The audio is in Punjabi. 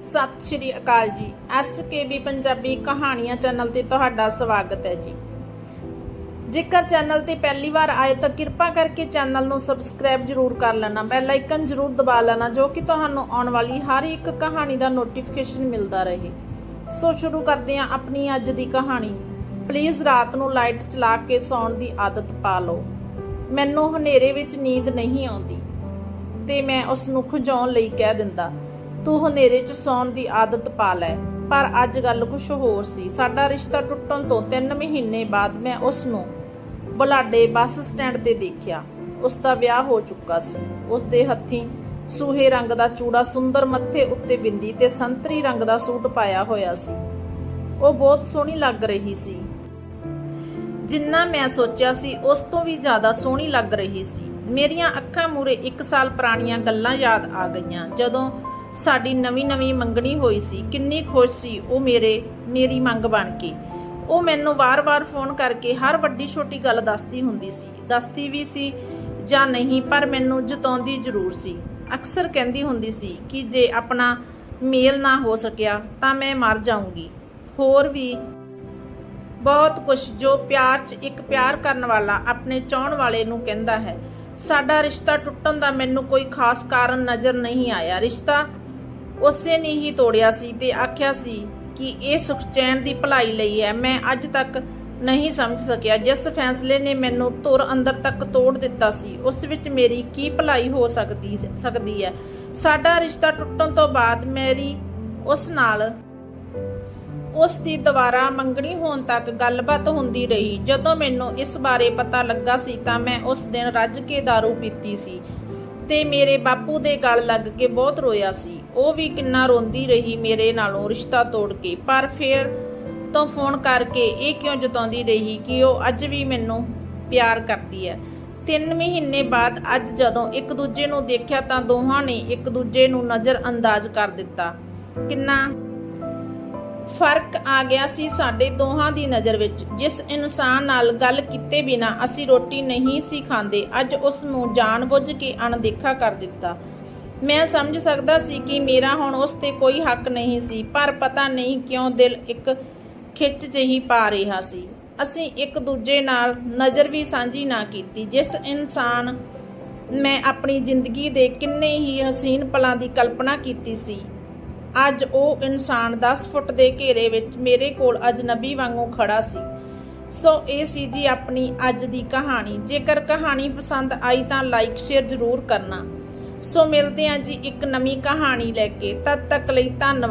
ਸਤਿ ਸ਼੍ਰੀ ਅਕਾਲ ਜੀ। ਐਸਕੇਬੀ ਪੰਜਾਬੀ ਕਹਾਣੀਆਂ ਚੈਨਲ ਤੇ ਤੁਹਾਡਾ ਸਵਾਗਤ ਹੈ ਜੀ। ਜੇਕਰ ਚੈਨਲ ਤੇ ਪਹਿਲੀ ਵਾਰ ਆਏ ਤਾਂ ਕਿਰਪਾ ਕਰਕੇ ਚੈਨਲ ਨੂੰ ਸਬਸਕ੍ਰਾਈਬ ਜਰੂਰ ਕਰ ਲੈਣਾ, ਬੈਲ ਆਈਕਨ ਜਰੂਰ ਦਬਾ ਲੈਣਾ, ਜੋ ਕਿ ਤੁਹਾਨੂੰ ਆਉਣ ਵਾਲੀ ਹਰ ਇੱਕ ਕਹਾਣੀ ਦਾ ਨੋਟੀਫਿਕੇਸ਼ਨ ਮਿਲਦਾ ਰਹੇ। ਸੋ ਸ਼ੁਰੂ ਕਰਦੇ ਹਾਂ ਆਪਣੀ ਅੱਜ ਦੀ ਕਹਾਣੀ। ਪਲੀਜ਼ ਰਾਤ ਨੂੰ ਲਾਈਟ ਚਲਾ ਕੇ ਸੌਣ ਦੀ ਆਦਤ ਪਾ ਲਓ। ਮੈਨੂੰ ਹਨੇਰੇ ਵਿੱਚ ਨੀਂਦ ਨਹੀਂ ਆਉਂਦੀ ਤੇ ਮੈਂ ਉਸ ਨੂੰ ਖੁਜਾਉਣ ਲਈ ਕਹਿ ਦਿੰਦਾ ਤੂੰ ਹਨੇਰੇ 'ਚ ਸੌਣ ਦੀ ਆਦਤ ਪਾ ਲੈ। ਪਰ ਅੱਜ ਗੱਲ ਕੁਝ ਹੋਰ ਸੀ। ਸਾਡਾ ਰਿਸ਼ਤਾ ਟੁੱਟਣ ਤੋਂ 3 ਮਹੀਨੇ ਬਾਅਦ ਮੈਂ ਉਸ ਨੂੰ ਬਲਾਡੇ ਬੱਸ ਸਟੈਂਡ ਤੇ ਦੇਖਿਆ। ਉਸ ਦਾ ਵਿਆਹ ਹੋ ਚੁੱਕਾ ਸੀ। ਉਸ ਦੇ ਹੱਥੀਂ ਸੂਹੇ ਰੰਗ ਦਾ ਚੂੜਾ, ਸੁੰਦਰ ਮੱਥੇ ਉੱਤੇ ਬਿੰਦੀ ਤੇ ਸੰਤਰੀ ਰੰਗ ਦਾ ਸੂਟ ਪਾਇਆ ਹੋਇਆ ਸੀ। ਉਹ ਬਹੁਤ ਸੋਹਣੀ ਲੱਗ ਰਹੀ ਸੀ। ਜਿੰਨਾ ਮੈਂ ਸੋਚਿਆ ਸੀ, ਉਸ ਤੋਂ ਵੀ ਜ਼ਿਆਦਾ ਸੋਹਣੀ ਲੱਗ ਰਹੀ ਸੀ। ਮੇਰੀਆਂ ਅੱਖਾਂ ਮੂਰੇ 1 ਸਾਲ ਪੁਰਾਣੀਆਂ ਗੱਲਾਂ ਯਾਦ ਆ ਗਈਆਂ। ਜਦੋਂ ਸਾਡੀ ਨਵੀਂ-ਨਵੀਂ ਮੰਗਣੀ ਹੋਈ ਸੀ, ਕਿੰਨੀ ਖੁਸ਼ ਸੀ ਉਹ ਮੇਰੇ, ਮੇਰੀ ਮੰਗ ਬਣ ਕੇ। ਉਹ ਮੈਨੂੰ ਵਾਰ-ਵਾਰ ਫੋਨ ਕਰਕੇ ਹਰ ਵੱਡੀ ਛੋਟੀ ਗੱਲ ਦੱਸਦੀ ਹੁੰਦੀ ਸੀ। ਦੱਸਦੀ ਵੀ ਸੀ ਜਾਂ ਨਹੀਂ, ਪਰ ਮੈਨੂੰ ਜਤਾਉਂਦੀ ਜ਼ਰੂਰ ਸੀ। ਅਕਸਰ ਕਹਿੰਦੀ ਹੁੰਦੀ ਸੀ ਕਿ ਜੇ ਆਪਣਾ ਮੇਲ ਨਾ ਹੋ ਸਕਿਆ ਤਾਂ ਮੈਂ ਮਰ ਜਾਊਂਗੀ। ਹੋਰ ਵੀ ਬਹੁਤ ਕੁਝ ਜੋ ਪਿਆਰ 'ਚ ਇੱਕ ਪਿਆਰ ਕਰਨ ਵਾਲਾ ਆਪਣੇ ਚਾਹਣ ਵਾਲੇ ਨੂੰ ਕਹਿੰਦਾ ਹੈ। ਸਾਡਾ ਰਿਸ਼ਤਾ ਟੁੱਟਣ ਦਾ ਮੈਨੂੰ ਕੋਈ ਖਾਸ ਕਾਰਨ ਨਜ਼ਰ ਨਹੀਂ ਆਇਆ। ਰਿਸ਼ਤਾ ਉਸੇ ਨੇ ਹੀ ਤੋੜਿਆ ਸੀ ਤੇ ਆਖਿਆ ਸੀ ਕਿ ਇਹ ਸੁਖਚੈਨ ਦੀ ਭਲਾਈ ਲਈ ਹੈ। ਮੈਂ ਅੱਜ ਤੱਕ ਨਹੀਂ ਸਮਝ ਸਕਿਆ। ਜਿਸ ਫੈਸਲੇ ਨੇ ਮੈਨੂੰ ਤੁਰ ਅੰਦਰ ਤੱਕ ਤੋੜ ਦਿੱਤਾ ਸੀ, ਉਸ ਵਿੱਚ ਮੇਰੀ ਕੀ ਭਲਾਈ ਹੋ ਸਕਦੀ ਸਕਦੀ ਹੈ? ਸਾਡਾ ਰਿਸ਼ਤਾ ਟੁੱਟਣ ਤੋਂ ਬਾਅਦ ਮੇਰੀ ਉਸ ਨਾਲ ਉਸ ਦੀ ਦੁਬਾਰਾ ਮੰਗਣੀ ਹੋਣ ਤੱਕ ਗੱਲਬਾਤ ਹੁੰਦੀ ਰਹੀ। ਜਦੋਂ ਮੈਨੂੰ ਇਸ ਬਾਰੇ ਪਤਾ ਲੱਗਾ ਸੀ ਤਾਂ ਮੈਂ ਉਸ ਦਿਨ ਰੱਜ ਕੇ दारू ਪੀਤੀ ਸੀ। ਤੇ ਮੇਰੇ ਬਾਪੂ ਦੇ ਗਲ ਲੱਗ ਕੇ ਬਹੁਤ ਰੋਇਆ ਸੀ। ਉਹ ਵੀ ਕਿੰਨਾ ਰੋਂਦੀ ਰਹੀ ਮੇਰੇ ਨਾਲੋਂ ਰਿਸ਼ਤਾ ਤੋੜ ਕੇ। ਪਰ ਫਿਰ ਤੋਂ ਫੋਨ ਕਰਕੇ ਇਹ ਕਿਉਂ ਜਤਾਉਂਦੀ ਰਹੀ ਕਿ ਉਹ ਅੱਜ ਵੀ ਮੈਨੂੰ ਪਿਆਰ ਕਰਦੀ ਹੈ। 3 ਮਹੀਨੇ ਬਾਅਦ ਅੱਜ ਜਦੋਂ ਇੱਕ ਦੂਜੇ ਨੂੰ ਦੇਖਿਆ ਤਾਂ ਦੋਹਾਂ ਨੇ ਇੱਕ ਦੂਜੇ ਨੂੰ ਨਜ਼ਰ ਅੰਦਾਜ਼ ਕਰ ਦਿੱਤਾ। ਕਿੰਨਾ ਫ਼ਰਕ ਆ ਗਿਆ ਸੀ ਸਾਡੇ ਦੋਹਾਂ ਦੀ ਨਜ਼ਰ ਵਿੱਚ। ਜਿਸ ਇਨਸਾਨ ਨਾਲ ਗੱਲ ਕੀਤੇ ਬਿਨਾ ਅਸੀਂ ਰੋਟੀ ਨਹੀਂ ਸੀ ਖਾਂਦੇ, ਅੱਜ ਉਸ ਨੂੰ ਜਾਣਬੁੱਝ ਕੇ ਅਣਦੇਖਾ ਕਰ ਦਿੱਤਾ। ਮੈਂ ਸਮਝ ਸਕਦਾ ਸੀ ਕਿ ਮੇਰਾ ਹੁਣ ਉਸ ਤੇ ਕੋਈ ਹੱਕ ਨਹੀਂ ਸੀ, ਪਰ ਪਤਾ ਨਹੀਂ ਕਿਉਂ ਦਿਲ ਇੱਕ ਖਿੱਚ ਜਿਹੀ ਪਾ ਰਿਹਾ ਸੀ। ਅਸੀਂ ਇੱਕ ਦੂਜੇ ਨਾਲ ਨਜ਼ਰ ਵੀ ਸਾਂਝੀ ਨਾ ਕੀਤੀ। ਜਿਸ ਇਨਸਾਨ ਮੈਂ ਆਪਣੀ ਜ਼ਿੰਦਗੀ ਦੇ ਕਿੰਨੇ ਹੀ ਹਸੀਨ ਪਲਾਂ ਦੀ ਕਲਪਨਾ ਕੀਤੀ ਸੀ ਅੱਜ ਉਹ ਇਨਸਾਨ 10 ਫੁੱਟ ਦੇ ਘੇਰੇ ਵਿੱਚ ਮੇਰੇ ਕੋਲ ਅਜਨਬੀ ਵਾਂਗੂ ਖੜਾ ਸੀ। ਸੋ ਇਹ ਸੀ ਜੀ ਆਪਣੀ ਅੱਜ ਦੀ ਕਹਾਣੀ। ਜੇਕਰ ਕਹਾਣੀ ਪਸੰਦ ਆਈ ਤਾਂ ਲਾਈਕ ਸ਼ੇਅਰ ਜ਼ਰੂਰ ਕਰਨਾ। ਸੋ ਮਿਲਦੇ ਹਾਂ ਜੀ ਇੱਕ ਨਵੀਂ ਕਹਾਣੀ ਲੈ ਕੇ। ਤਦ ਤੱਕ ਲਈ ਧੰਨਵਾਦ।